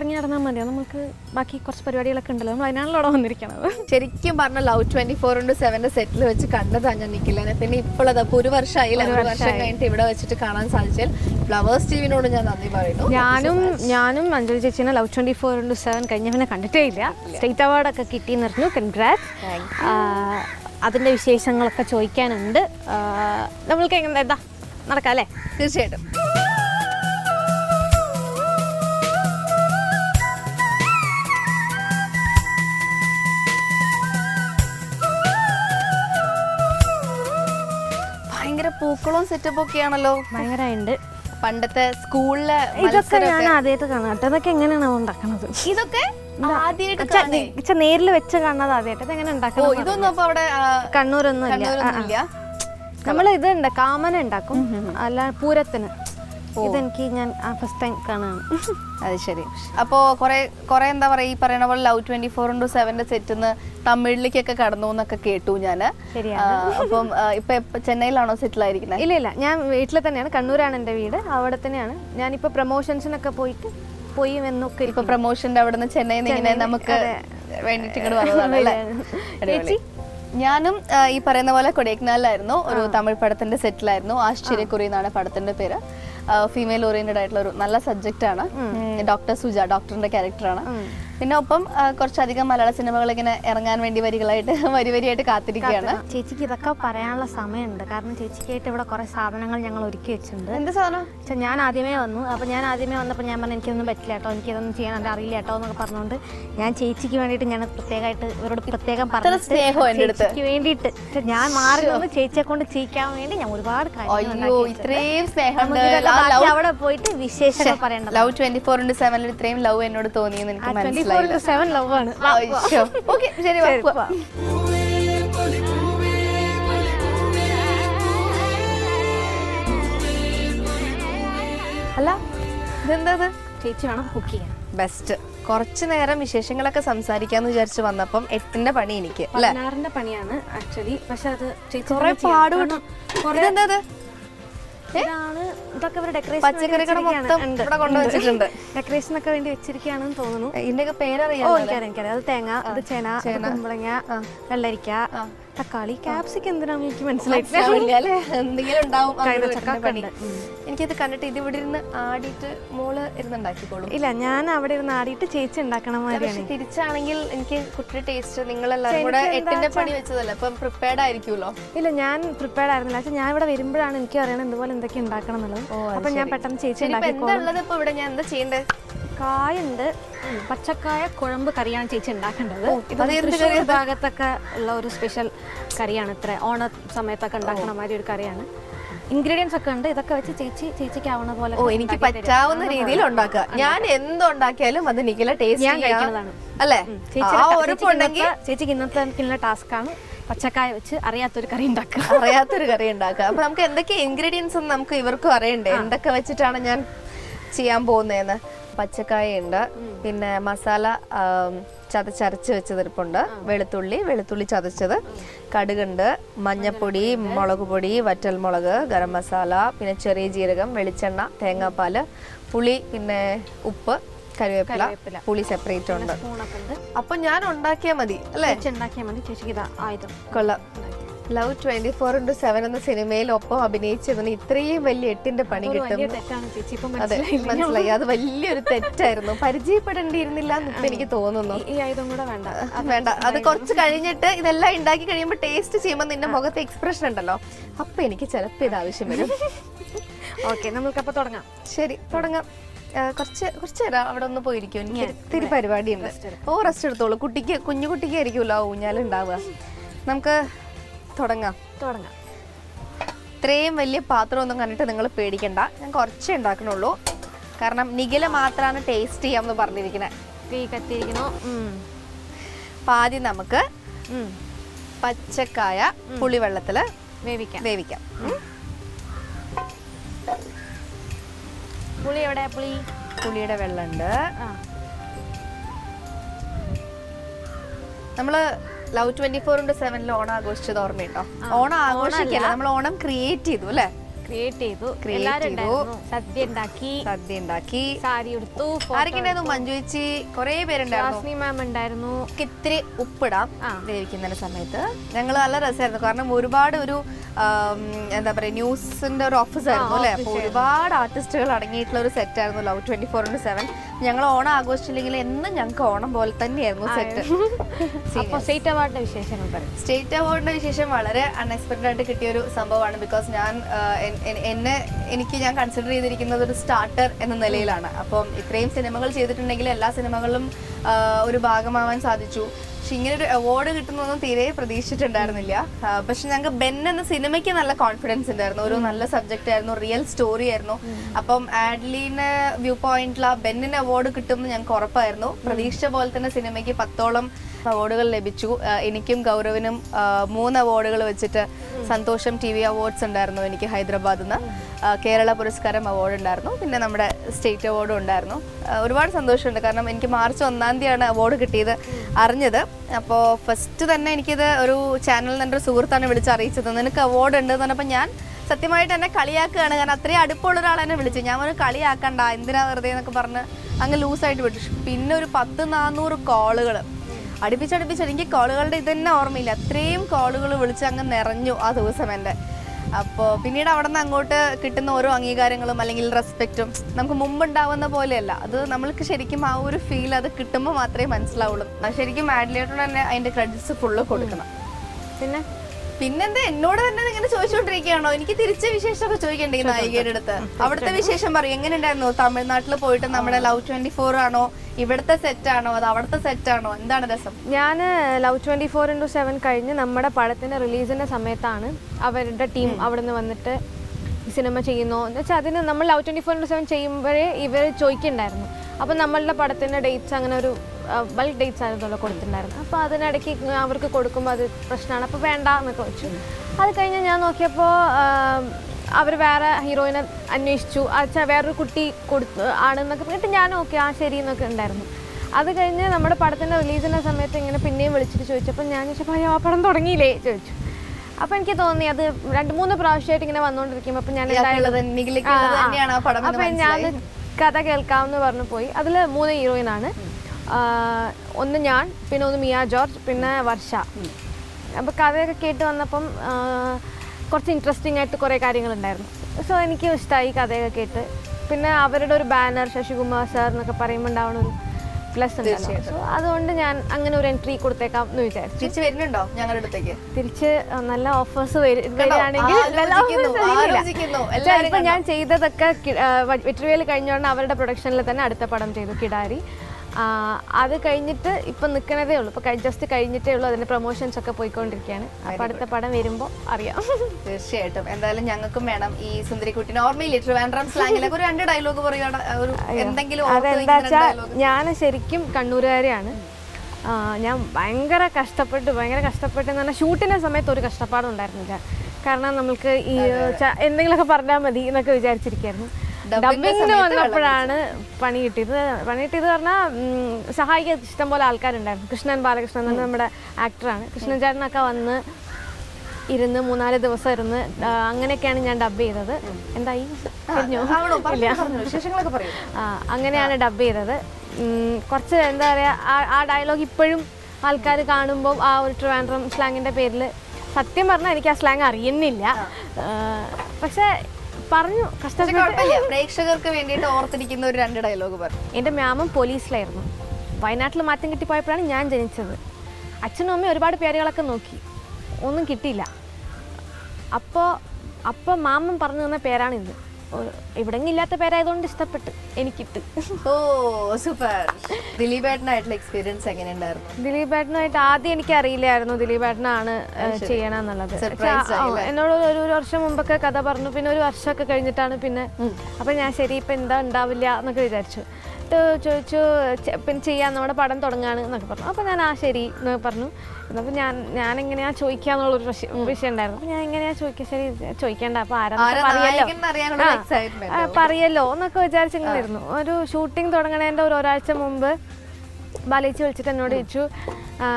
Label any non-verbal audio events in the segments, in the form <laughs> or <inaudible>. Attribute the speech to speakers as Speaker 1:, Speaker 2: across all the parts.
Speaker 1: കറങ്ങി നടന്നാൽ മതിയോ? നമുക്ക് ബാക്കി കുറച്ച് പരിപാടികളൊക്കെ ഉണ്ടല്ലോ. നമ്മൾ അതിനാണല്ലോ അവിടെ വന്നിരിക്കണത്.
Speaker 2: ശരിക്കും പറഞ്ഞ ലവ് ട്വന്റി ഫോർ ഇന്റു സെവന്റെ സെറ്റിൽ വെച്ച് കണ്ടതാ ഞാൻ നിൽക്കില്ല പിന്നെ ഇപ്പോഴത് അപ്പോൾ ഒരു വർഷമായില്ല ഒരു വർഷം കഴിഞ്ഞിട്ട് ഇവിടെ വെച്ചിട്ട് കാണാൻ സാധിച്ചാൽ ഫ്ലവേഴ്സ് ടിവിനോട് ഞാൻ നന്ദി പറയുന്നു.
Speaker 1: ഞാനും ഞാനും അഞ്ജലി ചേച്ചിനെ love twenty four into seven കഴിഞ്ഞ പിന്നെ കണ്ടിട്ടേ ഇല്ല. സ്റ്റേറ്റ് അവാർഡൊക്കെ കിട്ടിയെന്ന് പറഞ്ഞു കൺഗ്രാറ്റ് അതിന്റെ വിശേഷങ്ങളൊക്കെ ചോദിക്കാനുണ്ട്. നമ്മൾക്ക് എങ്ങനെ എന്താ? നടക്കാം അല്ലേ
Speaker 2: തീർച്ചയായിട്ടും. ഭയങ്കര സെറ്റപ്പ് ഒക്കെ ഒക്കെയാണല്ലോ?
Speaker 1: ഭയങ്കരമായിട്ട്
Speaker 2: പണ്ടത്തെ സ്കൂളിലെ
Speaker 1: ഇതൊക്കെ ഞാൻ ആദ്യമായിട്ട് കാണാം കേട്ടോ. ഇതൊക്കെ എങ്ങനെയാണ് ഉണ്ടാക്കുന്നത്
Speaker 2: ഇതൊക്കെ
Speaker 1: നേരിൽ വെച്ച് കാണുന്നത് ആദ്യമായിട്ട് എങ്ങനെ
Speaker 2: ഓ
Speaker 1: ഉണ്ടാക്കണം
Speaker 2: ഇതൊന്നും അപ്പൊ അവിടെ
Speaker 1: കണ്ണൂരൊന്നും ഇല്ല
Speaker 2: നമ്മൾ
Speaker 1: നമ്മൾ ഉണ്ട് കാമന ഉണ്ടാക്കും. അല്ല പൂരത്തിന്. ഇതെനിക്ക് ഞാൻ ഫസ്റ്റ് ടൈം കാണാണ്. <laughs>
Speaker 2: അത് ശരി. അപ്പോ കുറേ കുറേ എന്താ പറയാ ഈ പറയുന്ന പോലെ ലവ് ട്വന്റി ഫോർ ഇന്റു സെവന്റെ സെറ്റിന്ന് തമിഴിലേക്കൊക്കെ കടന്നു എന്നൊക്കെ കേട്ടു ഞാൻ അപ്പം ഇപ്പൊ ചെന്നൈയിലാണോ സെറ്റിൽ ആയിരിക്കുന്നത്
Speaker 1: ഇല്ല ഇല്ല. ഞാൻ വീട്ടിൽ തന്നെയാണ്. കണ്ണൂരാണ് എന്റെ വീട്. അവിടെ തന്നെയാണ്. ഞാനിപ്പോൾ പ്രൊമോഷൻസിനൊക്കെ പോയിട്ട് പോയി എന്നൊക്കെ
Speaker 2: ഇപ്പൊ പ്രൊമോഷന്റെ അവിടെ നിന്ന് ചെന്നൈയിൽ നിന്ന് ഇങ്ങനെ നമുക്ക് വേണ്ടിട്ട് ഇങ്ങോട്ട് വന്നതാണ് ഞാനും ഈ പറയുന്ന പോലെ കൊടൈക്കനാലിലായിരുന്നു. ഒരു തമിഴ് പടത്തിന്റെ സെറ്റിലായിരുന്നു ആശ്ചര്യക്കുറി എന്നാണ് പടത്തിന്റെ പേര്. ഫീമെയിൽ ഓറിയന്റഡ് ആയിട്ടുള്ള ഒരു നല്ല സബ്ജക്റ്റ് ആണ്. ഡോക്ടർ സുജ ഡോക്ടറിന്റെ ക്യാരക്ടറാണ് പിന്നെ ഒപ്പം കുറച്ചധികം മലയാള സിനിമകൾ ഇങ്ങനെ ഇറങ്ങാൻ വേണ്ടി വരികളായിട്ട് വരി വരിയായിട്ട് കാത്തിരിക്കുകയാണ്.
Speaker 1: ചേച്ചിക്ക് ഇതൊക്കെ പറയാനുള്ള സമയമുണ്ട്. കാരണം ചേച്ചിക്കായിട്ട് ഇവിടെ കുറെ സാധനങ്ങൾ ഞങ്ങൾ ഒരുക്കി വെച്ചിട്ടുണ്ട്.
Speaker 2: എന്ത് സാധനം?
Speaker 1: ഞാൻ ആദ്യമേ വന്നു. അപ്പോൾ ഞാൻ ആദ്യമേ വന്നപ്പോൾ ഞാൻ പറഞ്ഞു എനിക്കൊന്നും പറ്റില്ല കേട്ടോ. എനിക്കിതൊന്നും ചെയ്യാൻ എന്റെ അറിയില്ല കേട്ടോ എന്നൊക്കെ പറഞ്ഞുകൊണ്ട് ഞാൻ ചേച്ചിക്ക് വേണ്ടിട്ട് ഞാൻ പ്രത്യേകമായിട്ട് ഇവരോട് പ്രത്യേകം പറഞ്ഞു. ചേച്ചിക്ക് വേണ്ടിയിട്ട് ഞാൻ മാറി നിന്ന് ചേച്ചിയെ കൊണ്ട് ചെയ്യിക്കാൻ വേണ്ടി ഞാൻ ഒരുപാട് കാര്യങ്ങൾ അവിടെ പോയിട്ട് വിശേഷം പറയണ്ട
Speaker 2: ലവ് ട്വന്റി ഫോർ ഇന്റു സെവനിൽ ഇത്രയും ലവ് എന്നോട് തോന്നിയെന്ന് എനിക്ക്
Speaker 1: ട്വന്റി
Speaker 2: മനസ്സിലായി
Speaker 1: സെവൻ ലവ് ആണ്.
Speaker 2: ഓക്കെ ശരി. അല്ല ഇതെന്താ
Speaker 1: ചേച്ചി വേണം കുക്ക് ചെയ്യാൻ.
Speaker 2: ബെസ്റ്റ് കുറച്ചു നേരം വിശേഷങ്ങളൊക്കെ സംസാരിക്കാന്ന് വിചാരിച്ച് വന്നപ്പം എട്ടിന്റെ പണി എനിക്ക്
Speaker 1: പതിനാറിന്റെ പണിയാണ് ആക്ച്വലി പക്ഷെ അത് ചേച്ചി
Speaker 2: കുറെ പാടുപെട്ടു?
Speaker 1: ഇതാണ് ഇതൊക്കെ ഇവർ ഡെക്കറേഷൻ
Speaker 2: പച്ചക്കറികൾ മൊത്തം ഇവിടെ കൊണ്ടുവച്ചിട്ടുണ്ട്.
Speaker 1: ഡെക്കറേഷൻ ഒക്കെ വേണ്ടി വെച്ചിരിക്കുകയാണെന്ന് തോന്നുന്നു.
Speaker 2: ഇതിന്റെയൊക്കെ പേരറിയാം
Speaker 1: എനിക്കറിയാം എനിക്കറിയാം. അത് തേങ്ങ അത് ചേന കുമ്പളങ്ങ വെള്ളരിക്ക. തക്കാളി ക്യാപ്സിക്ക് എന്തിനാണ് എനിക്ക് മനസ്സിലായിട്ടില്ല.
Speaker 2: എന്തെങ്കിലും ഉണ്ടാവും. എനിക്കിത് കണ്ടിട്ട് ഇത് ഇവിടെ ഇരുന്ന് ആടിയിട്ട് മോൾ ഇരുന്നുണ്ടാക്കിക്കോളും
Speaker 1: ഇല്ല ഞാൻ അവിടെ ഇരുന്ന് ആടിയിട്ട് ചേച്ചി ഉണ്ടാക്കണ മാതിരിയാണ്.
Speaker 2: തിരിച്ചാണെങ്കിൽ എനിക്ക് കുട്ടിയുടെ ടേസ്റ്റ് നിങ്ങളെല്ലാവരും കൂടെ എട്ടിന്റെ പണി വെച്ചതല്ലേ? അപ്പം പ്രിപ്പയർഡ് ആയിരിക്കുമല്ലോ?
Speaker 1: ഇല്ല ഞാൻ പ്രിപ്പയർഡ് ആയിരുന്നില്ല. പക്ഷെ ഞാൻ ഇവിടെ വരുമ്പോഴാണ് എനിക്ക് അറിയണം ഇതുപോലെ എന്തൊക്കെ ഉണ്ടാക്കണം എന്നുള്ളത് അപ്പൊ ഞാൻ പെട്ടെന്ന് ചേച്ചി
Speaker 2: എന്താ ഉള്ളത് ഇപ്പൊ ഇവിടെ? ഞാൻ എന്താ ചെയ്യണ്ടേ
Speaker 1: കായുണ്ട് പച്ചക്കായ കുഴമ്പ് കറിയാണ് ചേച്ചി ഉണ്ടാക്കേണ്ടത്. ഇത് ഭാഗത്തൊക്കെ ഉള്ള ഒരു സ്പെഷ്യൽ കറിയാണ് ഇത്ര. ഓണ സമയത്തൊക്കെ ഉണ്ടാക്കുന്ന മാതിരി ഒരു കറിയാണ്. ഇൻഗ്രീഡിയൻസ് ഒക്കെ ഉണ്ട്. ഇതൊക്കെ വെച്ച് ചേച്ചി ചേച്ചിക്ക് ആവുന്ന പോലെ
Speaker 2: ഓ എനിക്ക് പറ്റാവുന്ന രീതിയിൽ ഉണ്ടാക്കുക. ഞാൻ എന്തുണ്ടാക്കിയാലും അത് എനിക്ക് ടേസ്റ്റ്
Speaker 1: ഞാൻ കഴിക്കുന്നതാണ്.
Speaker 2: അല്ലേ?
Speaker 1: ചേച്ചിക്ക് ഇന്നത്തെ- എനിക്കുള്ള ടാസ്ക് ആണ് പച്ചക്കായ വെച്ച് അറിയാത്തൊരു കറി ഉണ്ടാക്കുക.
Speaker 2: അറിയാത്തൊരു കറി ഉണ്ടാക്കുക. അപ്പൊ നമുക്ക് എന്തൊക്കെ ഇൻഗ്രീഡിയൻസ് നമുക്ക് ഇവർക്കും അറിയണ്ടേ? എന്തൊക്കെ വെച്ചിട്ടാണ് ഞാൻ ചെയ്യാൻ പോകുന്നതെന്ന് പച്ചക്കായ ഉണ്ട് പിന്നെ മസാല ചതച്ചരച്ച് വെച്ചതിരിപ്പുണ്ട് വെളുത്തുള്ളി വെളുത്തുള്ളി ചതച്ചത്. കടുകുണ്ട് മഞ്ഞപ്പൊടി മുളക് പൊടി വറ്റൽമുളക് ഗരം മസാല പിന്നെ ചെറിയ ജീരകം വെളിച്ചെണ്ണ തേങ്ങാപ്പാൽ പുളി പിന്നെ ഉപ്പ് കറിവേപ്പില. പുളി സെപ്പറേറ്റ് ഉണ്ട്. അപ്പൊ ഞാൻ ഉണ്ടാക്കിയാൽ മതി അല്ലേ?
Speaker 1: ഉണ്ടാക്കിയാൽ മതി. ചേച്ചിക്ക്
Speaker 2: കൊള്ളാം. Love twenty four into seven എന്ന സിനിമയിൽ ഒപ്പം അഭിനയിച്ചതിന് ഇത്രയും വലിയ എട്ടിന്റെ പണി കിട്ടും. അതെ മനസ്സിലായി. അത് വലിയൊരു തെറ്റായിരുന്നു. പരിചയപ്പെടേണ്ടിയിരുന്നില്ല എന്ന് എനിക്ക് തോന്നുന്നു.
Speaker 1: വേണ്ട.
Speaker 2: വേണ്ട. അത് കുറച്ച് കഴിഞ്ഞിട്ട് ഇതെല്ലാം ഉണ്ടാക്കി കഴിയുമ്പോൾ ടേസ്റ്റ് ചെയ്യുമ്പോൾ നിന്റെ മുഖത്തെ എക്സ്പ്രഷൻ ഉണ്ടല്ലോ. അപ്പൊ എനിക്ക് ചിലപ്പോ ഇത് ആവശ്യം വരും.
Speaker 1: ഓക്കെ നമുക്കപ്പോ തുടങ്ങാം.
Speaker 2: ശരി തുടങ്ങാം. കുറച്ച് കുറച്ച് നേരം അവിടെ ഒന്ന് പോയിരിക്കും. എനിക്ക് ഒത്തിരി പരിപാടിയുണ്ട്. ഓ റെസ്റ്റ് എടുത്തോളൂ. കുട്ടിക്ക് കുഞ്ഞു കുട്ടിക്ക് ആയിരിക്കുമല്ലോ ഊഞ്ഞാലുണ്ടാവുക. നമുക്ക് തുടങ്ങാം.
Speaker 1: തുടങ്ങാം.
Speaker 2: ഇത്രയും വലിയ പാത്രം ഒന്നും കണ്ടിട്ട് നിങ്ങൾ പേടിക്കണ്ട. ഞാൻ കുറച്ചേ ഉണ്ടാക്കണുള്ളൂ കാരണം നിഖില മാത്രമാണ് ടേസ്റ്റ് ചെയ്യാമെന്ന് പറഞ്ഞിരിക്കുന്നത്
Speaker 1: തീ കത്തിയിരിക്കണോ.
Speaker 2: അപ്പം ആദ്യം നമുക്ക്. പച്ചക്കായ പുളിവെള്ളത്തിൽ
Speaker 1: വേവിക്കാം.
Speaker 2: വേവിക്കാം.
Speaker 1: പുളി എവിടെ? പുളി.
Speaker 2: പുളിയുടെ വെള്ളമുണ്ട്
Speaker 1: നമ്മൾ
Speaker 2: നമ്മൾ ലവ് ട്വന്റി ഫോർ ഇന്റു സെവനിൽ ഓണം ആഘോഷിച്ചത് ഓർമ്മയുണ്ടോ? ഓണം ആഘോഷിക്കല്ല? നമ്മൾ ഓണം ക്രിയേറ്റ് ചെയ്തു അല്ലേ?
Speaker 1: ക്രിയേറ്റ് ചെയ്തു. സദ്യ ഉണ്ടാക്കി.
Speaker 2: സദ്യ ഉണ്ടാക്കി.
Speaker 1: സാരി എടുത്തു.
Speaker 2: ആരൊക്കെയുണ്ടായിരുന്നു മഞ്ജു ചേച്ചി കുറേ പേരുണ്ടായിരുന്നു.
Speaker 1: മാം ഉണ്ടായിരുന്നു.
Speaker 2: ഇത്തിരി ഉപ്പിടാം
Speaker 1: വേവിക്കുന്നതിന്റെ
Speaker 2: വേവിക്കുന്ന സമയത്ത്. ഞങ്ങൾ നല്ല രസമായിരുന്നു. കാരണം ഒരുപാട് ഒരു എന്താ പറയാ ന്യൂസിന്റെ ഒരു ഓഫീസ് ആയിരുന്നു അല്ലെ? അപ്പൊ ഒരുപാട് ആർട്ടിസ്റ്റുകൾ അടങ്ങിയിട്ടുള്ള ഒരു സെറ്റ് ആയിരുന്നു love twenty four into seven ഞങ്ങൾ ഓണം ആഘോഷിച്ചില്ലെങ്കിൽ എന്നും ഞങ്ങൾക്ക് ഓണം പോലെ തന്നെയായിരുന്നു സെറ്റ്
Speaker 1: സ്റ്റേറ്റ് അവാർഡിന്റെ വിശേഷങ്ങൾ പറയും.
Speaker 2: സ്റ്റേറ്റ് അവാർഡിന്റെ വിശേഷം വളരെ അൺഎക്സ്പെക്ടഡ് ആയിട്ട് കിട്ടിയ ഒരു സംഭവമാണ് ബിക്കോസ് ഞാൻ എന്നെ എനിക്ക് ഞാൻ കൺസിഡർ ചെയ്തിരിക്കുന്നത് ഒരു സ്റ്റാർട്ടർ എന്ന നിലയിലാണ്. അപ്പം ഇത്രയും സിനിമകൾ ചെയ്തിട്ടുണ്ടെങ്കിൽ എല്ലാ സിനിമകളിലും ഒരു ഭാഗമാവാൻ സാധിച്ചു. പക്ഷെ ഇങ്ങനെ ഒരു അവാർഡ് കിട്ടുന്നൊന്നും തീരെ പ്രതീക്ഷിച്ചിട്ടുണ്ടായിരുന്നില്ല. പക്ഷെ ഞങ്ങൾക്ക് ബെൻ എന്ന സിനിമയ്ക്ക് നല്ല കോൺഫിഡൻസ് ഉണ്ടായിരുന്നു. ഒരു നല്ല സബ്ജക്റ്റ് ആയിരുന്നു റിയൽ സ്റ്റോറി ആയിരുന്നു. അപ്പം ആഡ്ലീന് വ്യൂ പോയിന്റിൽ ആ ബെന്നിന് അവാർഡ് കിട്ടുമെന്ന് ഞങ്ങൾക്ക് ഉറപ്പായിരുന്നു. പ്രതീക്ഷിച്ച പോലെ തന്നെ സിനിമയ്ക്ക് പത്തോളം അവാർഡുകൾ ലഭിച്ചു. എനിക്കും ഗൗരവിനും മൂന്ന് അവാർഡുകൾ വെച്ചിട്ട് സന്തോഷം ടി വി അവാർഡ്സ് ഉണ്ടായിരുന്നു എനിക്ക് ഹൈദരാബാദിൽ നിന്ന്. കേരള പുരസ്കാരം അവാർഡ് ഉണ്ടായിരുന്നു. പിന്നെ നമ്മുടെ സ്റ്റേറ്റ് അവാർഡും ഉണ്ടായിരുന്നു. ഒരുപാട് സന്തോഷമുണ്ട്. കാരണം എനിക്ക് മാർച്ച് ഒന്നാം തീയതിയാണ് അവാർഡ് കിട്ടിയത് അറിഞ്ഞത്. അപ്പോൾ ഫസ്റ്റ് തന്നെ എനിക്കിത് ഒരു ചാനലിൽ എന്റെ ഒരു സുഹൃത്താണ് വിളിച്ച് അറിയിച്ചത്. നിനക്ക് അവാർഡ് ഉണ്ട് എന്ന് പറഞ്ഞപ്പോൾ ഞാൻ സത്യമായിട്ട് എന്നെ കളിയാക്കുകയാണ്. കാരണം അത്രയും അടുപ്പമുള്ള ഒരാൾ എന്നെ വിളിച്ചു. ഞാൻ ഒരു കളിയാക്കണ്ട എന്തിനാ വെറുതെ എന്നൊക്കെ പറഞ്ഞ് അങ്ങ് ലൂസായിട്ട് വിട്ടു. പിന്നെ ഒരു പത്ത് നാനൂറ് കോളുകൾ അടുപ്പിച്ചടുപ്പിച്ച് എനിക്ക് കോളുകളുടെ ഇതന്നെ ഓർമ്മയില്ല. അത്രയും കോളുകൾ വിളിച്ച് അങ്ങ് നിറഞ്ഞു ആ ദിവസം എന്റെ. അപ്പോൾ പിന്നീട് അവിടെ നിന്ന് അങ്ങോട്ട് കിട്ടുന്ന ഓരോ അംഗീകാരങ്ങളും അല്ലെങ്കിൽ റെസ്പെക്റ്റും നമുക്ക് മുമ്പുണ്ടാവുന്ന പോലെയല്ല. അത് നമ്മൾക്ക് ശരിക്കും ആ ഒരു ഫീൽ അത് കിട്ടുമ്പോൾ മാത്രമേ മനസ്സിലാവുള്ളൂ. ശരിക്കും ആഡിലേറ്റോട് തന്നെ അതിന്റെ ക്രെഡിറ്റ്സ് ഫുള്ള് കൊടുക്കണം.
Speaker 1: പിന്നെ?
Speaker 2: പിന്നെന്താ എന്നോട് തന്നെ ഇങ്ങനെ ചോദിച്ചുകൊണ്ടിരിക്കുകയാണോ എനിക്ക് തിരിച്ച വിശേഷമൊക്കെ ചോദിക്കണ്ടേ നായികയുടെ അടുത്ത്? അവിടുത്തെ വിശേഷം പറയും. എങ്ങനെ ഉണ്ടായിരുന്നു തമിഴ്നാട്ടിൽ പോയിട്ട് നമ്മുടെ ലവ് ട്വന്റി ഫോർ ആണോ? ഇവിടുത്തെ സെറ്റ് ആണോ? അത് അവിടുത്തെ സെറ്റ് ആണോ? എന്താണ് രസം?
Speaker 1: ഞാൻ love twenty four into seven കഴിഞ്ഞ് നമ്മുടെ പടത്തിന്റെ റിലീസിന്റെ സമയത്താണ് അവരുടെ ടീം അവിടെ നിന്ന് വന്നിട്ട് സിനിമ ചെയ്യുന്നു? എന്ന് വെച്ചാൽ അതിന് നമ്മൾ love twenty four into seven ചെയ്യുമ്പോഴേ ഇവർ ചോദിക്കണ്ടായിരുന്നു. അപ്പം നമ്മളുടെ പടത്തിന്റെ ഡേറ്റ്സ് അങ്ങനെ ഒരു ബൾക്ക് ഡേറ്റ്സ് ആയിരുന്നല്ലോ കൊടുത്തിട്ടുണ്ടായിരുന്നു അപ്പോൾ അതിനിടയ്ക്ക് അവർക്ക് കൊടുക്കുമ്പോൾ അത് പ്രശ്നമാണ്. അപ്പോൾ വേണ്ട എന്നൊക്കെ വെച്ചു. അത് കഴിഞ്ഞ് ഞാൻ നോക്കിയപ്പോൾ അവർ വേറെ ഹീറോയിനെ അന്വേഷിച്ചു. അച്ഛാ വേറൊരു കുട്ടി കൊടുത്തു ആണെന്നൊക്കെ പറഞ്ഞിട്ട് ഞാൻ ഓക്കെ ആ ശരി എന്നൊക്കെ ഉണ്ടായിരുന്നു. അത് കഴിഞ്ഞ് നമ്മുടെ പടത്തിന്റെ റിലീസിന്റെ സമയത്ത് ഇങ്ങനെ പിന്നെയും വിളിച്ചിട്ട് ചോദിച്ചപ്പോൾ ഞാൻ ചോദിച്ചപ്പോൾ അയ്യോ ആ പടം തുടങ്ങിയില്ലേ? ചോദിച്ചു. അപ്പോൾ എനിക്ക് തോന്നി അത് രണ്ട് മൂന്ന് പ്രാവശ്യമായിട്ട് ഇങ്ങനെ വന്നുകൊണ്ടിരിക്കുമ്പോൾ അപ്പോൾ ഞാൻ അപ്പം ഞാൻ കഥ കേൾക്കാമെന്ന് പറഞ്ഞു പോയി. അതിൽ മൂന്ന് ഹീറോയിനാണ്. ഒന്ന് ഞാൻ പിന്നെ ഒന്ന് മിയ ജോർജ് പിന്നെ വർഷ. അപ്പോൾ കഥയൊക്കെ കേട്ട് വന്നപ്പം കുറച്ച് ഇൻട്രസ്റ്റിംഗ് ആയിട്ട് കുറേ കാര്യങ്ങളുണ്ടായിരുന്നു. സോ എനിക്ക് ഇഷ്ടമായി കഥയൊക്കെ കേട്ട്. പിന്നെ അവരുടെ ഒരു ബാനർ ശശികുമാർ സാർ എന്നൊക്കെ പറയുമ്പോൾ ഉണ്ടാവണ ഒരു പ്ലസ് സോ അതുകൊണ്ട് ഞാൻ അങ്ങനെ ഒരു എൻട്രി കൊടുത്തേക്കാം എന്ന് വിചാരിച്ചു.
Speaker 2: തിരിച്ചു വരുന്നുണ്ടോ ഞങ്ങളുടെ അടുത്തേക്ക്?
Speaker 1: തിരിച്ച് നല്ല ഓഫേഴ്സ് വരികയാണെങ്കിൽ ഞാൻ ചെയ്തതൊക്കെ വെറ്റുവേൽ കഴിഞ്ഞോണ്ട് അവരുടെ പ്രൊഡക്ഷനിൽ തന്നെ അടുത്ത പടം ചെയ്തു കിടാരി. അത് കഴിഞ്ഞിട്ട് ഇപ്പൊ നിൽക്കണതേ ഉള്ളൂ. ഇപ്പൊ ജസ്റ്റ് കഴിഞ്ഞിട്ടേ ഉള്ളൂ അതിന്റെ പ്രൊമോഷൻസ് ഒക്കെ പോയിക്കൊണ്ടിരിക്കുകയാണ്. അപ്പൊ അടുത്ത പടം വരുമ്പോൾ അറിയാം. <laughs>
Speaker 2: തീർച്ചയായിട്ടും. എന്തായാലും ഞങ്ങൾക്കും വേണം ഈ സുന്ദരിക്കുട്ടിനെ ഓർമ്മയില്ലേ ട്രിവാൻഡ്രം സ്ലാങ്ങിലൊക്കെ ഒരു രണ്ട് ഡയലോഗ് പറയുക എന്തെങ്കിലും ഓർത്ത്
Speaker 1: അതെന്താ വെച്ചാൽ ഞാൻ ശരിക്കും കണ്ണൂരുകാരെയാണ്. ഞാൻ ഭയങ്കര കഷ്ടപ്പെട്ട് ഭയങ്കര കഷ്ടപ്പെട്ടെന്ന് പറഞ്ഞാൽ ഷൂട്ടിന്റെ സമയത്ത് ഒരു കഷ്ടപ്പാടുണ്ടായിരുന്നില്ല കാരണം നമുക്ക് ഈ എന്തെങ്കിലുമൊക്കെ പറഞ്ഞാൽ മതി എന്നൊക്കെ വിചാരിച്ചിരിക്കായിരുന്നു. ഡബിങ്ങിന് വന്നപ്പോഴാണ് പണി കിട്ടിയത്. പണി കിട്ടിയത് പറഞ്ഞാൽ സഹായിക്കാൻ ഇഷ്ടംപോലെ ആൾക്കാരുണ്ടായിരുന്നു. കൃഷ്ണൻ ബാലകൃഷ്ണൻ എന്ന് നമ്മുടെ ആക്ടറാണ് കൃഷ്ണൻ ചേട്ടനൊക്കെ വന്ന് ഇരുന്ന് മൂന്നാൽ ദിവസം ഇരുന്ന് അങ്ങനെയൊക്കെയാണ് ഞാൻ ഡബ് ചെയ്തത്. എന്തായി? അങ്ങനെയാണ് ഡബ് ചെയ്തത്. കുറച്ച് എന്താ പറയുക ആ- ആ ഡയലോഗ് ഇപ്പോഴും ആൾക്കാർ കാണുമ്പോൾ ആ ഒരു ട്രിവാൻഡ്രം സ്ലാങ്ങിന്റെ പേരിൽ സത്യം പറഞ്ഞാൽ എനിക്ക് ആ സ്ലാങ് അറിയുന്നില്ല. പക്ഷേ പറഞ്ഞു
Speaker 2: കുഴപ്പമില്ല. പ്രേക്ഷകർക്ക് വേണ്ടിയിട്ട് ഓർത്തിരിക്കുന്ന ഒരു രണ്ട് ഡയലോഗ് പറഞ്ഞു
Speaker 1: എന്റെ മാമൻ പോലീസിലായിരുന്നു. വയനാട്ടിൽ മാറ്റം കിട്ടിപ്പോയപ്പോഴാണ് ഞാൻ ജനിച്ചത്. അച്ഛനും അമ്മയും ഒരുപാട് പേരുകളൊക്കെ നോക്കി. ഒന്നും കിട്ടിയില്ല. അപ്പോൾ അപ്പോൾ മാമൻ പറഞ്ഞു തന്ന പേരാണിത്. ഇവിടെങ്ങും ഇല്ലാത്ത പേരായതുകൊണ്ട് ഇഷ്ടപ്പെട്ട് എനിക്കിട്ട്.
Speaker 2: ഓ സൂപ്പർ. ദിലീപ് ഏട്ടനായിട്ടുള്ള എക്സ്പീരിയൻസ് എങ്ങനെയുണ്ടായിരുന്നു
Speaker 1: ദിലീപ് ഏട്ടനായിട്ട് ആദ്യം എനിക്ക് അറിയില്ലായിരുന്നു ദിലീപ് ഏട്ടനാണ് ചെയ്യണമെന്നുള്ളത് എന്നോട് ഒരു ഒരു വർഷം മുമ്പൊക്കെ കഥ പറഞ്ഞു. പിന്നെ ഒരു വർഷമൊക്കെ കഴിഞ്ഞിട്ടാണ് പിന്നെ അപ്പം ഞാൻ ശരി ഇപ്പം എന്താ ഉണ്ടാവില്ല എന്നൊക്കെ വിചാരിച്ചു. എന്നിട്ട് ചോദിച്ചു "ചെ- പിന്നെ ചെയ്യാൻ നമ്മുടെ പടം തുടങ്ങാണ് എന്നൊക്കെ പറഞ്ഞു. അപ്പോൾ ഞാൻ ആ ശരി എന്ന് പറഞ്ഞു. എന്നപ്പോൾ ഞാൻ ഞാൻ എങ്ങനെയാ ചോദിക്കാന്നുള്ളൊരു വിഷയം വിഷയം ഉണ്ടായിരുന്നു അപ്പോൾ ഞാൻ എങ്ങനെയാ ചോദിക്കുക ശരി ചോദിക്കേണ്ട. അപ്പോൾ
Speaker 2: ആരാ
Speaker 1: പറയല്ലോ. എന്നൊക്കെ വിചാരിച്ചിങ്ങനെ ഇരുന്നു. ഒരു ഷൂട്ടിംഗ് തുടങ്ങണേന്റെ ഒരു ഒരാഴ്ച മുമ്പ് ബാലേച്ചി വിളിച്ചിട്ട് എന്നോട് ചോദിച്ചു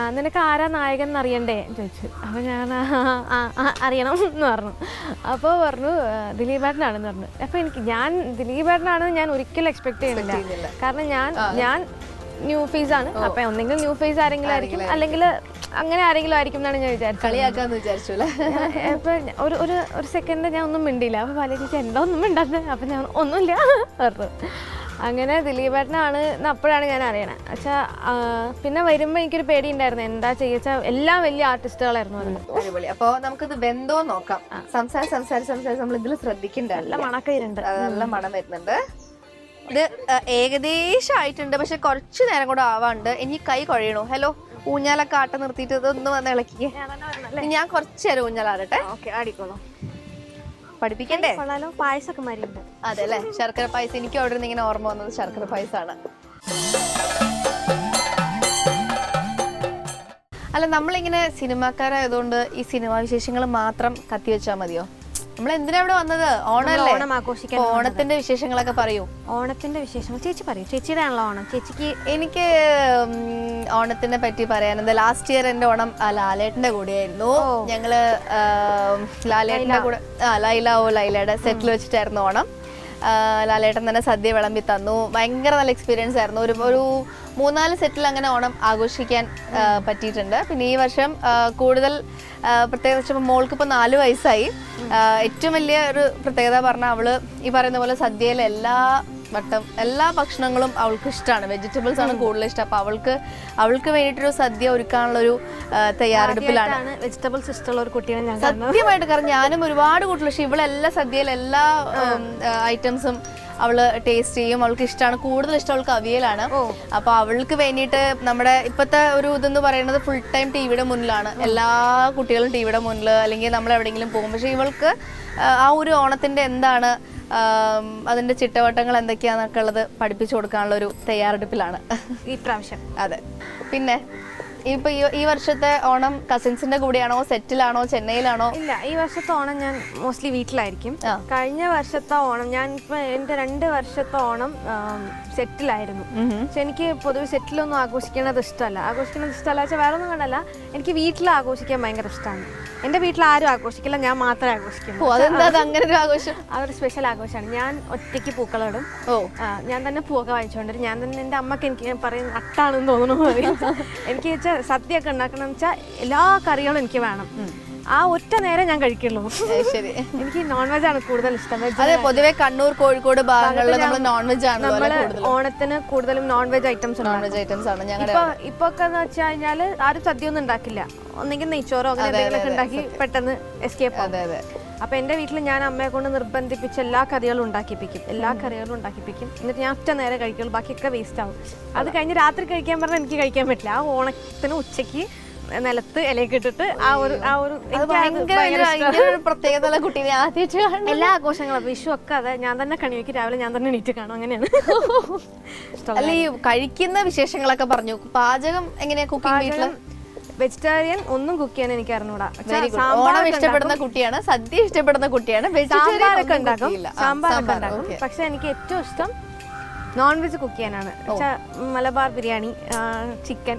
Speaker 1: നിനക്ക് ആരാ നായകൻ എന്നറിയണ്ടേ? എന്ന് ചോദിച്ചു. അപ്പോൾ ഞാൻ "ആ, ആ, ആ, അറിയണം എന്ന് പറഞ്ഞു. അപ്പോൾ പറഞ്ഞു "ആ, ദിലീപേട്ടനാണെന്ന് പറഞ്ഞു. അപ്പോൾ എനിക്ക് ഞാൻ ദിലീപേട്ടനാണെന്ന് ഞാൻ ഒരിക്കലും എക്സ്പെക്ട് ചെയ്യുന്നില്ല. കാരണം ഞാൻ ഞാൻ ന്യൂ ഫേസ് ആണ്. അപ്പൊ ഒന്നെങ്കിൽ ന്യൂ ഫേസ് ആരെങ്കിലും ആയിരിക്കും. അല്ലെങ്കിൽ അങ്ങനെ ആരെങ്കിലും ആയിരിക്കും എന്നാണ് ഞാൻ വിചാരിച്ചത്. അപ്പൊ ഒരു ഒരു ഒരു സെക്കൻഡ് ഞാൻ ഒന്നും മിണ്ടിയില്ല. അപ്പൊ പല ചേച്ചി എന്താ ഒന്നും മിണ്ടാന്ന് അപ്പൊ ഞാൻ ഒന്നുമില്ല പറഞ്ഞു. അങ്ങനെ ദിലീപേട്ടനാണ് എന്ന് അപ്പോഴാണ് ഞാൻ അറിയണത് പക്ഷാ പിന്നെ വരുമ്പോൾ എനിക്കൊരു പേടി ഉണ്ടായിരുന്നു എന്താ ചെയ്യുക എല്ലാം വലിയ ആർട്ടിസ്റ്റുകളായിരുന്നു
Speaker 2: അടിപൊളി. അപ്പൊ നമുക്കിത് വെന്തോ നോക്കാം. സംസാരം സംസാരം സംസാരം നമ്മൾ ഇതിൽ ശ്രദ്ധിക്കണ്ട
Speaker 1: നല്ല മണക്കയിലുണ്ട്
Speaker 2: നല്ല മണം വരുന്നുണ്ട്. ഇത് ഏകദേശം ആയിട്ടുണ്ട്. പക്ഷെ കുറച്ച് നേരം കൂടെ ആവാണ്ട് ഇനി കൈ കുഴയണു ഹലോ ഊഞ്ഞാലൊക്കെ ആട്ടം നിർത്തിയിട്ട് ഇതൊന്ന് വന്ന് ഇളക്കിക്കേ. ഞാൻ കുറച്ച് നേരം ഊഞ്ഞാലാടട്ടെ.
Speaker 1: ഓക്കെ ആടിക്കോളൂ.
Speaker 2: പഠിപ്പിക്കണ്ടേ?
Speaker 1: കൊള്ളാലോ പായസമൊക്കെ
Speaker 2: അതെ അല്ലേ ശർക്കര പായസം. എനിക്ക് അവിടെ നിന്ന് ഇങ്ങനെ ഓർമ്മ വന്നത് ശർക്കര പായസാണ് അല്ല നമ്മളിങ്ങനെ സിനിമാക്കാരായതുകൊണ്ട് ഈ സിനിമാ വിശേഷങ്ങൾ മാത്രം കത്തിവെച്ചാൽ മതിയോ? നമ്മൾ എന്തിനാ ഇവിടെ വന്നത്? ഓണല്ലേ
Speaker 1: ഓണം ആഘോഷിക്കാൻ
Speaker 2: ഓണത്തിന്റെ വിശേഷങ്ങളൊക്കെ പറയൂ.
Speaker 1: ഓണത്തിന്റെ വിശേഷം ചേച്ചി പറയൂ. ചേച്ചിയുടെ ആണല്ലോ ഓണം. ചേച്ചിക്ക്
Speaker 2: എനിക്ക് ഓണത്തിനെ പറ്റി പറയാനുണ്ട് ലാസ്റ്റ് ഇയർ എന്റെ ഓണം ലാലേട്ടന്റെ കൂടെയായിരുന്നു. ഞങ്ങൾ ലാലേട്ടന്റെ കൂടെ ആ ലൈല ഓ ലൈലയുടെ സെറ്റിൽ വെച്ചിട്ടായിരുന്നു ഓണം. ലാലേട്ടൻ തന്നെ സദ്യ വിളമ്പി തന്നു. ഭയങ്കര നല്ല എക്സ്പീരിയൻസ് ആയിരുന്നു. ഒരു ഒരു മൂന്നാൽ സെറ്റിൽ അങ്ങനെ ഓണം ആഘോഷിക്കാൻ പറ്റിയിട്ടുണ്ട്. പിന്നെ ഈ വർഷം കൂടുതൽ പ്രത്യേകിച്ച് മോൾക്ക് ഇപ്പോൾ നാല് വയസ്സായി. ഏറ്റവും വലിയ ഒരു പ്രത്യേകത പറഞ്ഞാൽ അവൾ ഈ പറയുന്ന പോലെ സദ്യയിലെ എല്ലാ വട്ടം എല്ലാ ഭക്ഷണങ്ങളും അവൾക്ക് ഇഷ്ടമാണ് വെജിറ്റബിൾസ് ആണ് കൂടുതൽ ഇഷ്ടം. അപ്പൊ അവൾക്ക് അവൾക്ക് വേണ്ടിയിട്ടൊരു സദ്യ ഒരുക്കാനുള്ള ഒരു തയ്യാറെടുപ്പിലാണ്.
Speaker 1: വെജിറ്റബിൾസ് ഇഷ്ടമുള്ള ഒരു കുട്ടിയാണ് ഞാൻ
Speaker 2: സത്യമായിട്ട് കാരണം ഞാനും ഒരുപാട് കൂട്ടില്ല പക്ഷെ ഇവളെല്ലാ സദ്യയിലെല്ലാ ഐറ്റംസും അവൾ ടേസ്റ്റ് ചെയ്യും. അവൾക്ക് ഇഷ്ടമാണ് കൂടുതൽ ഇഷ്ടം അവൾക്ക് അവിയലാണ് അപ്പൊ അവൾക്ക് വേണ്ടിയിട്ട് നമ്മുടെ ഇപ്പത്തെ ഒരു ഇതെന്ന് പറയുന്നത് ഫുൾ ടൈം ടിവിയുടെ മുന്നിലാണ് എല്ലാ കുട്ടികളും ടിവിയുടെ മുന്നിൽ അല്ലെങ്കിൽ നമ്മൾ എവിടെയെങ്കിലും പോകും. പക്ഷെ ഇവൾക്ക് ആ, ആ ഒരു ഓണത്തിന്റെ എന്താണ് അതിന്റെ ചിട്ടവട്ടങ്ങൾ എന്തൊക്കെയാന്നൊക്കെ ഉള്ളത് പഠിപ്പിച്ചു കൊടുക്കാനുള്ള ഒരു തയ്യാറെടുപ്പിലാണ്.
Speaker 1: ഈ പ്രാവശ്യം.
Speaker 2: അതെ. പിന്നെ? ഇപ്പൊ ഈ വർഷത്തെ ഓണം കസിൻസിന്റെ കൂടെയാണോ സെറ്റിലാണോ ചെന്നൈയിലാണോ?
Speaker 1: ഇല്ല ഈ വർഷത്തെ ഓണം ഞാൻ മോസ്റ്റ്ലി വീട്ടിലായിരിക്കും. കഴിഞ്ഞ വർഷത്തെ ഓണം ഞാൻ ഇപ്പൊ എന്റെ രണ്ട് വർഷത്തെ ഓണം സെറ്റിലായിരുന്നു. പക്ഷെ എനിക്ക് പൊതുവെ സെറ്റിലൊന്നും ആഘോഷിക്കുന്നത് ഇഷ്ടമല്ല. ആഘോഷിക്കുന്നത് ഇഷ്ടമല്ല. വെച്ചാൽ വേറെ ഒന്നും കണ്ടല്ല. എനിക്ക് വീട്ടിൽ ആഘോഷിക്കാൻ ഭയങ്കര ഇഷ്ടമാണ്. എന്റെ വീട്ടിൽ ആരും ആഘോഷിക്കില്ല. ഞാൻ മാത്രമേ
Speaker 2: ആഘോഷിക്കുന്നു അതെന്താ? അങ്ങനെ ഒരു ആഘോഷം?
Speaker 1: അതൊരു സ്പെഷ്യൽ ആഘോഷമാണ്. ഞാൻ ഒറ്റയ്ക്ക് പൂക്കളിടും
Speaker 2: ഓ.
Speaker 1: ഞാൻ തന്നെ പൂവൊക്കെ വാങ്ങിച്ചുകൊണ്ടിരും. ഞാൻ തന്നെ എന്റെ അമ്മയ്ക്ക് എനിക്ക് ഞാൻ പറയുന്നത് അട്ടാണെന്ന് തോന്നുന്നു. <laughs> എനിക്ക് വെച്ചാൽ സദ്യയൊക്കെ ഉണ്ടാക്കണം എന്ന് വെച്ചാൽ എല്ലാ കറികളും എനിക്ക് വേണം. ആ ഒറ്റ നേരം ഞാൻ കഴിക്കുള്ളൂ.
Speaker 2: ശരി.
Speaker 1: എനിക്ക് നോൺ വെജ് ആണ് കൂടുതൽ ഇഷ്ടം. വെജ്
Speaker 2: അതെ പൊതുവെ കണ്ണൂർ കോഴിക്കോട് ഭാഗങ്ങളിൽ നമ്മൾ നോൺ വെജ്
Speaker 1: ആണ്
Speaker 2: നമ്മൾ
Speaker 1: ഓണത്തിന് കൂടുതലും non veg items
Speaker 2: non veg items ആണ് ഞങ്ങളുടെ
Speaker 1: ഇപ്പൊ ഒക്കെ എന്ന് വെച്ച് കഴിഞ്ഞാൽ ആരും സദ്യ ഒന്നും ഉണ്ടാക്കില്ല. ഒന്നെങ്കിൽ നെയ്ച്ചോറോ അങ്ങനെ എന്തെങ്കിലുമൊക്കെ ഉണ്ടാക്കി പെട്ടെന്ന് എസ്കേപ്പ്
Speaker 2: അതെ അതെ.
Speaker 1: അപ്പൊ എന്റെ വീട്ടിൽ ഞാൻ അമ്മയെ കൊണ്ട് നിർബന്ധിപ്പിച്ച് എല്ലാ കറികളും ഉണ്ടാക്കിപ്പിക്കും. എല്ലാ കറികളും ഉണ്ടാക്കിപ്പിക്കും. എന്നിട്ട് ഞാൻ ഒറ്റ നേരെ കഴിക്കുള്ളൂ. ബാക്കിയൊക്കെ വേസ്റ്റ് ആവും. അത് കഴിഞ്ഞ് രാത്രി കഴിക്കാൻ പറഞ്ഞാൽ എനിക്ക് കഴിക്കാൻ പറ്റില്ല. ആ ഓണത്തിന് ഉച്ചയ്ക്ക് നിലത്ത് ഇലയൊക്കെ ഇട്ടിട്ട് ആ ഒരു ആ ഒരു
Speaker 2: പ്രത്യേകത കുട്ടീനെ ആദ്യമായിട്ട്
Speaker 1: എല്ലാ ആഘോഷങ്ങളും. വിഷു ഒക്കെ അതെ. ഞാൻ തന്നെ കണിവയ്ക്ക് രാവിലെ ഞാൻ തന്നെ നീറ്റ് കാണും. അങ്ങനെയാണ്.
Speaker 2: അല്ല ഈ കഴിക്കുന്ന വിശേഷങ്ങളൊക്കെ പറഞ്ഞു. പാചകം എങ്ങനെയാ കുക്കിംഗ് വീട്ടിൽ?
Speaker 1: വെജിറ്റേറിയൻ ഒന്നും കുക്ക് ചെയ്യാൻ എനിക്ക് അറിഞ്ഞൂടാ.
Speaker 2: ഇഷ്ടപ്പെടുന്ന കുട്ടിയാണ് സദ്യ ഇഷ്ടപ്പെടുന്ന കുട്ടിയാണ്. വെജിറ്റേറിയൻ
Speaker 1: ഒക്കെ ഉണ്ടാക്കും. സാമ്പാറൊക്കെ ഉണ്ടാക്കും. പക്ഷെ എനിക്ക് ഏറ്റവും ഇഷ്ടം നോൺ വെജ് കുക്ക് ചെയ്യാനാണ് മലബാർ ബിരിയാണി ചിക്കൻ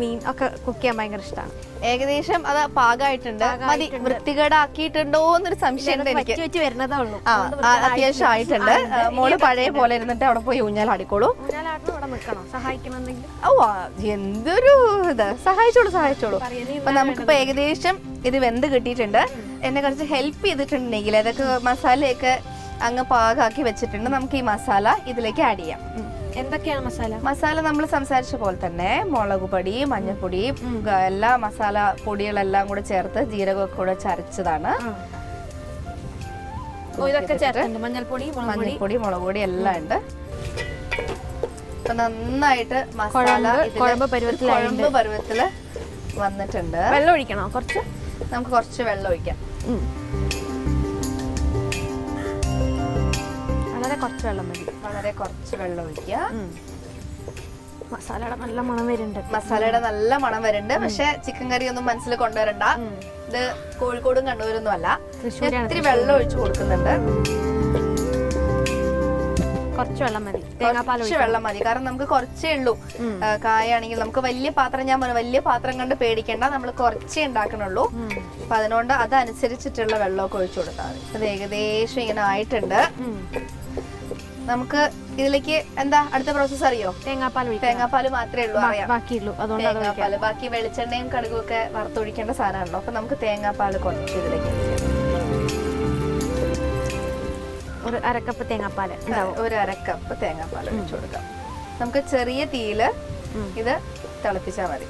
Speaker 1: മീൻ ഒക്കെ കുക്ക് ചെയ്യാൻ ഭയങ്കര ഇഷ്ടമാണ്
Speaker 2: ഏകദേശം അത് പാകമായിട്ടുണ്ട് മതി വൃത്തികേടാക്കിയിട്ടുണ്ടോ എന്നൊരു സംശയം എനിക്ക്.
Speaker 1: വരുന്നതേ ഉള്ളൂ.
Speaker 2: അത്യാവശ്യം ആയിട്ടുണ്ട്. മോൾ പഴയ പോലെ ഇരുന്നിട്ട് അവിടെ പോയി
Speaker 1: സഹായിക്കണമെന്നെങ്കിൽ.
Speaker 2: ഓ എന്തൊരു ഇത്. സഹായിച്ചോളൂ സഹായിച്ചോളൂ. അപ്പൊ നമുക്കിപ്പോ ഏകദേശം ഇത് വെന്ത് കിട്ടിയിട്ടുണ്ട്. എന്നെ കുറച്ച് ഹെൽപ്പ് ചെയ്തിട്ടുണ്ടെങ്കിൽ അതൊക്കെ മസാലയൊക്കെ അങ്ങ് പാകാക്കി വെച്ചിട്ടുണ്ട്. നമുക്ക് ഈ മസാല ഇതിലേക്ക് ആഡ് ചെയ്യാം.
Speaker 1: എന്തൊക്കെയാണ് മസാല?
Speaker 2: മസാല നമ്മൾ സംസാരിച്ച പോലെ തന്നെ മുളക് പൊടി മഞ്ഞൾപ്പൊടി എല്ലാ മസാല പൊടികളെല്ലാം കൂടെ ചേർത്ത് ജീരകമൊക്കെ കൂടെ ചരച്ചതാണ്
Speaker 1: ഇതൊക്കെ ചേർത്തുണ്ട് മഞ്ഞൾപ്പൊടി
Speaker 2: മഞ്ഞൾപ്പൊടി മുളക് പൊടി എല്ലാം ഉണ്ട്. നന്നായിട്ട് മസാല
Speaker 1: കുഴമ്പ്-.
Speaker 2: പരുവത്തിൽ വന്നിട്ടുണ്ട്.
Speaker 1: വെള്ളം ഒഴിക്കണം? കുറച്ച്?
Speaker 2: നമുക്ക് കുറച്ച് വെള്ളം ഒഴിക്കാം.
Speaker 1: കുറച്ച് വെള്ളം മതി.
Speaker 2: വളരെ കുറച്ച് വെള്ളം ഒഴിക്കുക.
Speaker 1: മസാലയുടെ നല്ല മണം വരുന്നുണ്ട്
Speaker 2: മസാലയുടെ നല്ല മണം വരുന്നുണ്ട്. പക്ഷെ ചിക്കൻ കറി ഒന്നും മനസ്സിൽ കൊണ്ടുവരണ്ട. ഇത് കോഴിക്കോടും കണ്ണൂരൊന്നും അല്ല. ഒത്തിരി വെള്ളം ഒഴിച്ചു കൊടുക്കുന്നുണ്ട്.
Speaker 1: കുറച്ച് വെള്ളം മതി. തേങ്ങാപ്പാൽ
Speaker 2: കുറച്ച് വെള്ളം മതി. കാരണം നമുക്ക് കുറച്ചേ ഉള്ളൂ. കായാണെങ്കിൽ നമുക്ക് വലിയ പാത്രം ഞാൻ പറഞ്ഞു വലിയ പാത്രം കണ്ട് പേടിക്കേണ്ട. നമ്മൾ കുറച്ചേ ഉണ്ടാക്കണുള്ളൂ അപ്പൊ അതിനോണ്ട് അതനുസരിച്ചിട്ടുള്ള വെള്ളമൊക്കെ ഒഴിച്ചു കൊടുത്താൽ മതി. അത് ഏകദേശം ഇങ്ങനെ ആയിട്ടുണ്ട്. നമുക്ക് ഇതിലേക്ക് എന്താ അടുത്ത പ്രോസസ് അറിയോ?
Speaker 1: തേങ്ങാപ്പാൽ ഒഴിക്കാം
Speaker 2: തേങ്ങാപ്പാൽ മാത്രമേ ഉള്ളൂ അറിയാം.
Speaker 1: ബാക്കിയുള്ളൂ. അതുകൊണ്ട് തേങ്ങാപ്പാൽ.
Speaker 2: തേങ്ങാപ്പാൽ ബാക്കി വെളിച്ചെണ്ണയും കടുകും ഒക്കെ വറുത്തൊഴിക്കേണ്ട സാധനമാണല്ലോ. അപ്പൊ നമുക്ക് തേങ്ങാപ്പാൽ കുറച്ച് ഇതിലേക്ക്.
Speaker 1: ഒരു അരക്കപ്പ് തേങ്ങാപ്പാൽ
Speaker 2: ഒരു അരക്കപ്പ് തേങ്ങാപ്പാൽ വെച്ചു കൊടുക്കാം. നമുക്ക് ചെറിയ തീയിൽ ഇത് തിളപ്പിച്ചാൽ മതി.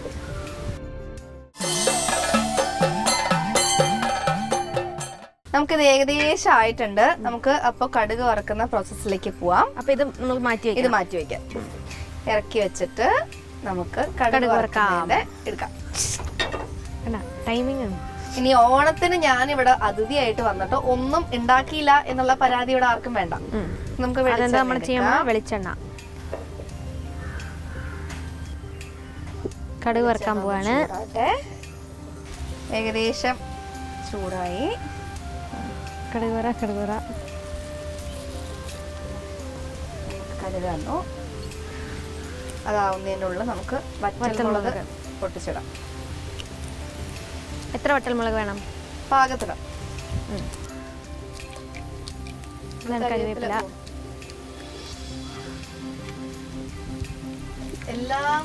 Speaker 2: നമുക്കിത് ഏകദേശം ആയിട്ടുണ്ട് നമുക്ക് അപ്പൊ കടുക് വറക്കുന്ന പ്രോസസ്സിലേക്ക് പോവാം.
Speaker 1: അപ്പൊ ഇത് നമ്മൾ മാറ്റി
Speaker 2: ഇത് മാറ്റി വെക്കാം. ഇറക്കി വെച്ചിട്ട് നമുക്ക് കടുക്
Speaker 1: വറക്കാതെ വറക്കാം.
Speaker 2: എടുക്കാം.
Speaker 1: ടൈമിംഗ്
Speaker 2: ഇനി ഓണത്തിന് ഞാൻ ഇവിടെ അതിഥിയായിട്ട് വന്നിട്ട് ഒന്നും ഉണ്ടാക്കിയില്ല എന്നുള്ള പരാതി ഇവിടെ ആർക്കും വേണ്ട. നമുക്ക് വെളിച്ചെണ്ണ
Speaker 1: കടുക് വറക്കാൻ പോവാണ്.
Speaker 2: ഏകദേശം ചൂടായി.
Speaker 1: കടുക് വറ കടുക് വറ
Speaker 2: കടുക് വന്നു അതാവുന്നതിനുള്ള നമുക്ക് വറ്റൽമുളക്
Speaker 1: വറ്റൽമുളക്.
Speaker 2: പൊട്ടിച്ചിടാം.
Speaker 1: എത്ര വേണം? കറിവേപ്പില
Speaker 2: എല്ലാം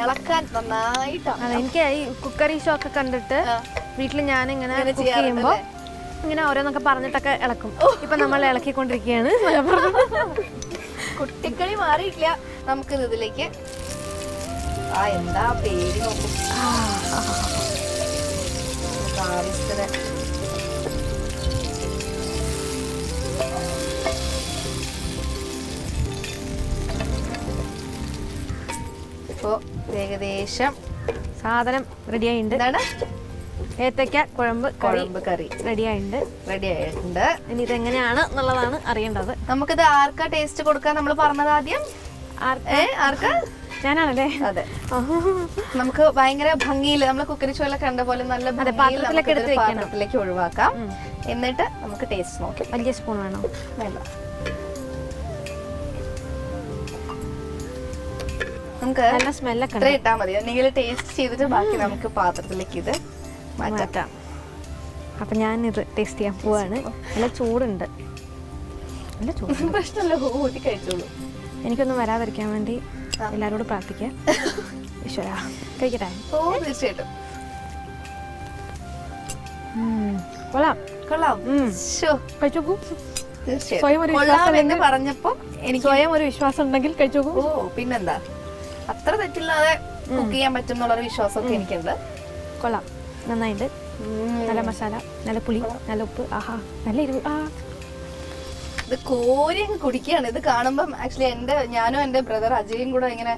Speaker 2: ഇളക്കാൻ നന്നായിട്ടാണ്.
Speaker 1: എനിക്ക് ഈ കുക്കറി ഷോ ഒക്കെ കണ്ടിട്ട് വീട്ടിൽ
Speaker 2: ഞാനിങ്ങനെ
Speaker 1: കുക്ക് ചെയ്യുമ്പോൾ
Speaker 2: ചെയ്യാറുണ്ടല്ലേ?
Speaker 1: ഇങ്ങനെ ഓരോന്നൊക്കെ പറഞ്ഞിട്ടൊക്കെ ഇളക്കും. ഇപ്പൊ നമ്മൾ ഇളക്കിക്കൊണ്ടിരിക്കുകയാണ്.
Speaker 2: കുട്ടിക്കളി മാറിയിട്ടില്ല. നമുക്ക് ഇതിലേക്ക്. ആ എന്താ പേര് നോക്കും. ആവശ്യത്തിന് ഇപ്പോ ഏകദേശം
Speaker 1: സാധനം റെഡിയായിട്ടുണ്ട്
Speaker 2: എന്താണ്?
Speaker 1: ഏത്തയ്ക്ക കുഴമ്പ് കറി
Speaker 2: കുഴമ്പ് കറി.
Speaker 1: റെഡിയായിട്ടുണ്ട്.
Speaker 2: റെഡി ആയിട്ടുണ്ട്
Speaker 1: ഇനി ഇതെങ്ങനെയാണ് എന്നുള്ളതാണ് അറിയേണ്ടത്.
Speaker 2: നമുക്കിത് ആർക്ക ടേസ്റ്റ് കൊടുക്കാൻ നമ്മൾ പറഞ്ഞത് ആദ്യം? ആർക്ക? ആർക്കാ?
Speaker 1: ഞാനാണല്ലേ?
Speaker 2: അതെ. <laughs> നമുക്ക് ഭയങ്കര ഭംഗിയിൽ നമ്മൾ കുക്കറി ചോല കണ്ട പോലെ നല്ല
Speaker 1: പാത്രത്തിലേക്ക് എടുത്ത്.
Speaker 2: പാത്രത്തിലേക്ക് ഒഴിവാക്കാം. എന്നിട്ട് നമുക്ക് ടേസ്റ്റ് നോക്കാം.
Speaker 1: വലിയ സ്പൂൺ വേണോ?
Speaker 2: വേണ്ട. നമുക്ക്
Speaker 1: നല്ല സ്മെല്ലൊക്കെ
Speaker 2: ഇട്ടാൽ ഇട്ടാ മതി. എന്തെങ്കിലും ടേസ്റ്റ് ചെയ്തിട്ട് ബാക്കി നമുക്ക് പാത്രത്തിലേക്ക് ഇത് മാറ്റാം.
Speaker 1: അപ്പം ഇത് ടേസ്റ്റ് ചെയ്യാൻ പോവാണ്. നല്ല ചൂടുണ്ട്. നല്ല <laughs> ചൂട്
Speaker 2: പ്രശ്നമല്ല ഊട്ടി കഴിച്ചോളൂ.
Speaker 1: എനിക്കൊന്നും വരാതിരിക്കാൻ വേണ്ടി എല്ലാവരോടും പ്രാർത്ഥിക്കാം. <laughs> ഈശ്വര കഴിക്കട്ടെ?
Speaker 2: ഓ തീർച്ചയായിട്ടും.
Speaker 1: കൊള്ളാം.
Speaker 2: കൊള്ളാം.
Speaker 1: ഉം.
Speaker 2: ശോ,
Speaker 1: കഴിച്ചു നോക്കൂ സ്വയം ഒരു വിശ്വാസം
Speaker 2: എന്ന് പറഞ്ഞപ്പോ എനിക്ക്
Speaker 1: സ്വയം ഒരു വിശ്വാസം ഉണ്ടെങ്കിൽ കഴിച്ചു
Speaker 2: ഓ പിന്നെന്താ? അത്ര തെറ്റില്ലാതെ കുക്ക് ചെയ്യാൻ പറ്റും എന്നുള്ളൊരു വിശ്വാസമൊക്കെ എനിക്കുണ്ട്.
Speaker 1: കൊള്ളാം. നന്നായിട്ടുണ്ട് നല്ല മസാല നല്ല പുളി നല്ല ഉപ്പ്. ആഹാ നല്ല എരിവ്. ആ.
Speaker 2: ഇത് കോരി അങ്ങ് കുടിക്കുകയാണ്. ഇത് കാണുമ്പം ആക്ച്വലി എന്റെ ഞാനും എന്റെ ബ്രദർ അജയും കൂടെ ഇങ്ങനെ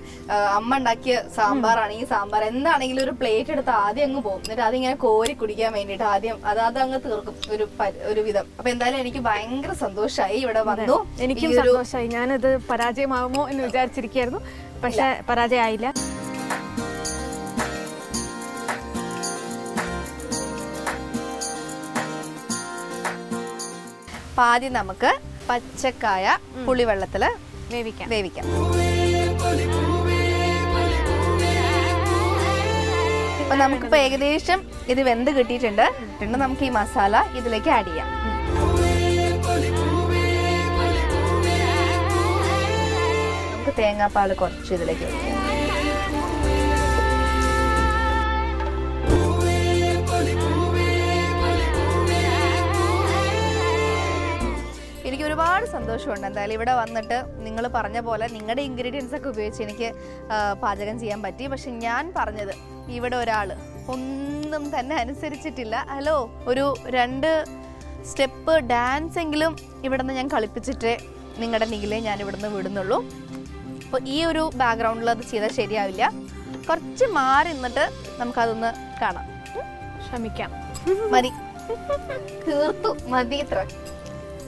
Speaker 2: അമ്മ ഉണ്ടാക്കിയ സാമ്പാറാണ്. ഈ സാമ്പാർ എന്താണെങ്കിലും ഒരു പ്ലേറ്റ് എടുത്ത് ആദ്യം അങ്ങ് പോകും. എന്നിട്ട് അതിങ്ങനെ കോരി കുടിക്കാൻ വേണ്ടിയിട്ട് ആദ്യം അത് അത് അങ്ങ് തീർക്കും. ഒരു ഒരു വിധം. അപ്പൊ എന്തായാലും എനിക്ക് ഭയങ്കര സന്തോഷമായി ഇവിടെ വന്നു.
Speaker 1: എനിക്കും സന്തോഷമായി ഞാനത് പരാജയമാകുമോ എന്ന് വിചാരിച്ചിരിക്കുകയായിരുന്നു. പക്ഷെ പരാജയമായില്ല.
Speaker 2: അപ്പൊ ആദ്യം നമുക്ക് പച്ചക്കായ പുളിവെള്ളത്തിൽ
Speaker 1: വേവിക്കാം.
Speaker 2: വേവിക്കാം. അപ്പൊ നമുക്കിപ്പോ ഏകദേശം ഇത് വെന്ത് കിട്ടിയിട്ടുണ്ട്. പിന്നെ നമുക്ക് ഈ മസാല ഇതിലേക്ക് ആഡ് ചെയ്യാം. നമുക്ക് തേങ്ങാപ്പാൽ കുറച്ച് ഇതിലേക്ക് ഒഴിക്കാം. ഒരുപാട് സന്തോഷമുണ്ട്. എന്തായാലും ഇവിടെ വന്നിട്ട് നിങ്ങൾ പറഞ്ഞ പോലെ നിങ്ങളുടെ ഇൻഗ്രീഡിയൻസ് ഒക്കെ ഉപയോഗിച്ച് എനിക്ക് പാചകം ചെയ്യാൻ പറ്റി. പക്ഷെ ഞാൻ പറഞ്ഞത് ഇവിടെ ഒരാൾ ഒന്നും തന്നെ അനുസരിച്ചിട്ടില്ല. ഹലോ ഒരു രണ്ട് സ്റ്റെപ്പ് ഡാൻസ് എങ്കിലും ഇവിടെ നിന്ന് ഞാൻ കളിപ്പിച്ചിട്ട് നിങ്ങളുടെ നികിലെ ഞാൻ ഇവിടുന്ന് വിടുന്നുള്ളൂ. അപ്പോൾ ഈ ഒരു ബാക്ക്ഗ്രൗണ്ടിൽ അത് ചെയ്താൽ ശരിയാവില്ല. കുറച്ച് മാറി നിന്നിട്ട് നമുക്കതൊന്ന് കാണാം.
Speaker 1: ശ്രമിക്കാം
Speaker 2: മതി. തീർത്തു. മതി ഇത്ര.